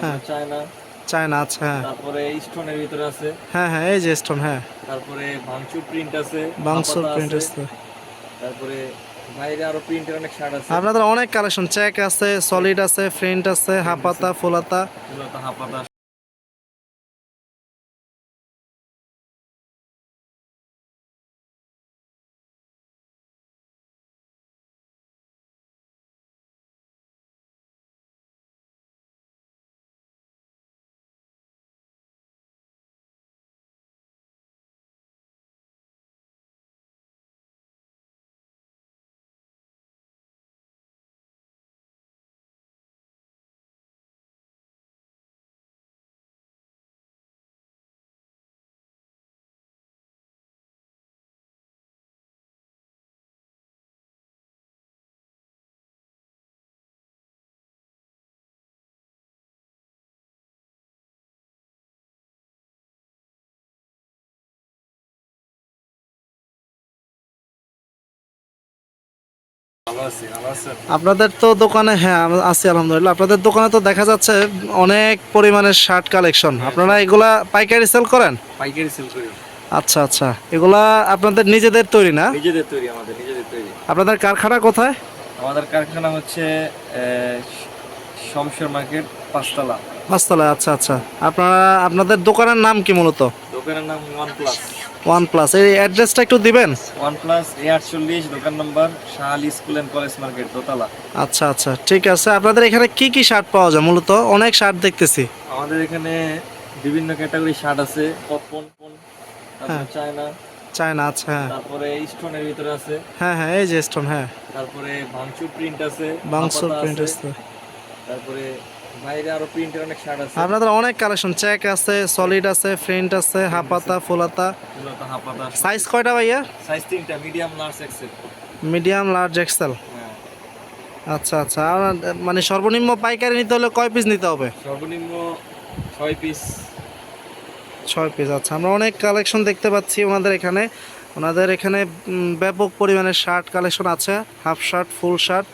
তারপরে China. China আচ্ছা হ্যাঁ। তারপরে স্টোনের ভিতরে আছে। হ্যাঁ হ্যাঁ এই যে স্টোন হ্যাঁ। তারপরে ভাঙচুর প্রিন্ট আছে বাংসুর প্রিন্ট আছে, আছে। তারপরে বাইরে আরও প্রিন্টের অনেক শার্ট আছে। আপনাদের অনেক কালেকশন চেক আছে সলিড আছে ফ্রেন্ট আছে হাফাতা ফুলাতা ফুলাতা হাপাতা আপনাদের তো দোকানে হ্যাঁ আছি আলহামদুলিল্লাহ। আপনাদের দোকানে তো দেখা যাচ্ছে অনেক পরিমাণের শার্ট কালেকশন আপনারা এগুলা পাইকারি সেল করেন? পাইকারি সেল করি। আচ্ছা আচ্ছা। এগুলা আপনাদের নিজেদের তৈরি না? নিজেদের তৈরি আমাদের নিজেদের তৈরি। আপনাদের কারখানা কোথায়? আমাদের কারখানা হচ্ছে শমশের মার্কেট পাঁচতলা। পাঁচতলায় আচ্ছা আচ্ছা। আপনারা আপনাদের দোকানের নাম কি মূলত? দোকানের নাম ওয়ান প্লাস ওয়ান প্লাস এই অ্যাড্রেসটা একটু দিবেন? ওয়ান প্লাস এ আটচল্লিশ দোকান নম্বর Shah Ali school and college market দোতলা। আচ্ছা আচ্ছা ঠিক আছে। আপনাদের এখানে কি কি শার্ট পাওয়া যায় মূলত? অনেক শার্ট দেখতেছি। আমাদের এখানে বিভিন্ন ক্যাটাগরি শার্ট আছে পপকর্ন তারপরে হ্যাঁ। চায়না। চায়না আচ্ছা হ্যাঁ। তারপরে স্টোনের ভিতরে আছে। হ্যাঁ হ্যাঁ এই যে স্টোন হ্যাঁ। তারপরে ভাঙচুর প্রিন্ট আছে বাংসুর প্রিন্ট আছে। তারপরে বাইরে আরও প্রিন্টের অনেক শার্ট আছে। আপনাদের অনেক কালেকশন চেক আছে সলিড আছে ফ্রেন্ট আছে হাফাতা ফুলাতা। এগুলো তো হাপাতা সাইজ কয়টা ভাইয়া? সাইজ তিনটা medium large XL medium large XL আচ্ছা আচ্ছা। আর মানে সর্বনিম্ন পাইকারি নিতে হলে কয় পিস নিতে হবে? সর্বনিম্ন ছয় পিস ছয় পিস আচ্ছা। আমরা অনেক কালেকশন দেখতে পাচ্ছি ওনাদের এখানে। ওনাদের এখানে ব্যাপক পরিমাণের শার্ট কালেকশন আছে। হাফ শার্ট ফুল শার্ট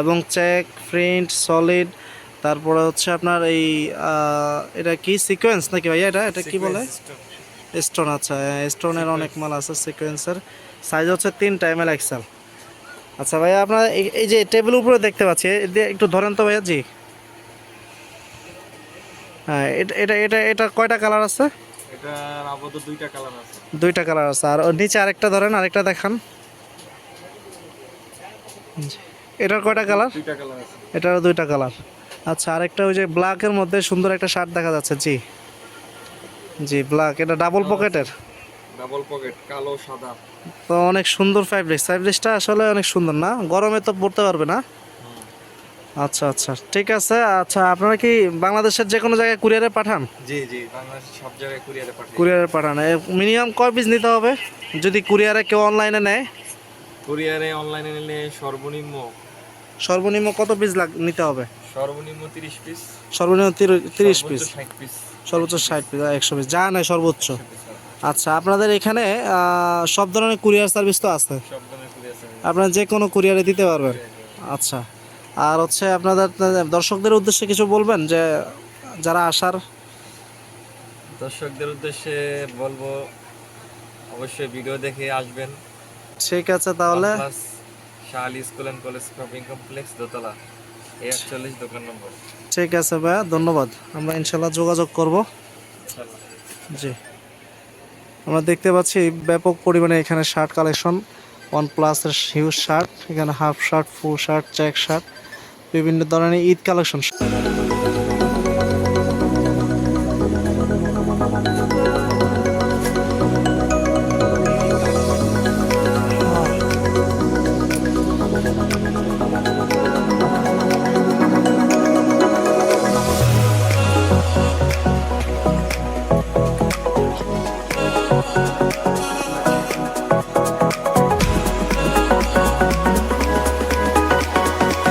এবং চেক প্রিন্ট সলিড তারপরে হচ্ছে আপনার এই এটা কি সিকোয়েন্স নাকি ভাইয়া এটা? এটা কি বলে? স্টোন আচ্ছা স্টোনের অনেক মাল আছে সিকোয়েন্সের সাইজ হচ্ছে তিনটা এম এল এক্সেল আচ্ছা ভাইয়া আপনার এই- যে টেবিল উপরে দেখতে পাচ্ছি একটু ধরেন তো ভাইয়া জি। হ্যাঁ এটা এটা এটা এটা কয়টা কালার আছে? দুইটা কালার আছে। আর নিচে আরেকটা ধরেন আরেকটা দেখান। এটার কয়টা কালার এটারও দুইটা কালার আচ্ছা আরেকটা ওই যে ব্ল্যাকের মধ্যে সুন্দর একটা শার্ট দেখা যাচ্ছে জি। জি ব্ল্যাক এটা ডাবল পকেটের ডাবল পকেট কালো সাদা। তো অনেক সুন্দর ফ্যাব্রিক ফ্যাব্রিকটা আসলে অনেক সুন্দর না? গরমে তো পড়তে পারবে না? আচ্ছা আচ্ছা ঠিক আছে আচ্ছা আপনারা কি বাংলাদেশের যে কোনো জায়গায় কুরিয়ারে পাঠান? জি জি বাংলাদেশের সব জায়গায় কুরিয়ারে পাঠাই কুরিয়ারে পাঠান মিনিমাম কয় পিস নিতে হবে? যদি কুরিয়ারে কেউ অনলাইনে নেয়? কুরিয়ারে অনলাইনে নিলে সর্বনিম্ন সর্বনিম্ন কত পিস নিতে হবে? সর্বনিম্ন তিরিশ পিস সর্বনিম্ন পিস সর্বোচ্চ ষাট পিস একশো পিস যা নেয় সর্বোচ্চ। আচ্ছা আপনাদের এখানে সব ধরনের কুরিয়ার সার্ভিস তো আছে? আপনারা যে কোনো কুরিয়ারে দিতে পারবেন। আচ্ছা আর হচ্ছে আপনাদের দর্শকদের উদ্দেশ্যে কিছু বলবেন যে যারা আসার? দর্শকদের উদ্দেশ্যে বলব অবশ্যই ভিডিও দেখে আসবেন। ঠিক আছে তাহলে। Plus Shah Ali school and college shopping complex দোতলা। একচল্লিশ দোকান নম্বর। ঠিক আছে ভাইয়া ধন্যবাদ। আমরা ইনশাল্লাহ যোগাযোগ করব। জি। আমরা দেখতে পাচ্ছি ব্যাপক পরিমাণে এখানে শার্ট কালেকশন ওয়ান প্লাসের হিউজ শার্ট এখানে half shirt full shirt check shirt বিভিন্ন ধরনের ঈদ কালেকশন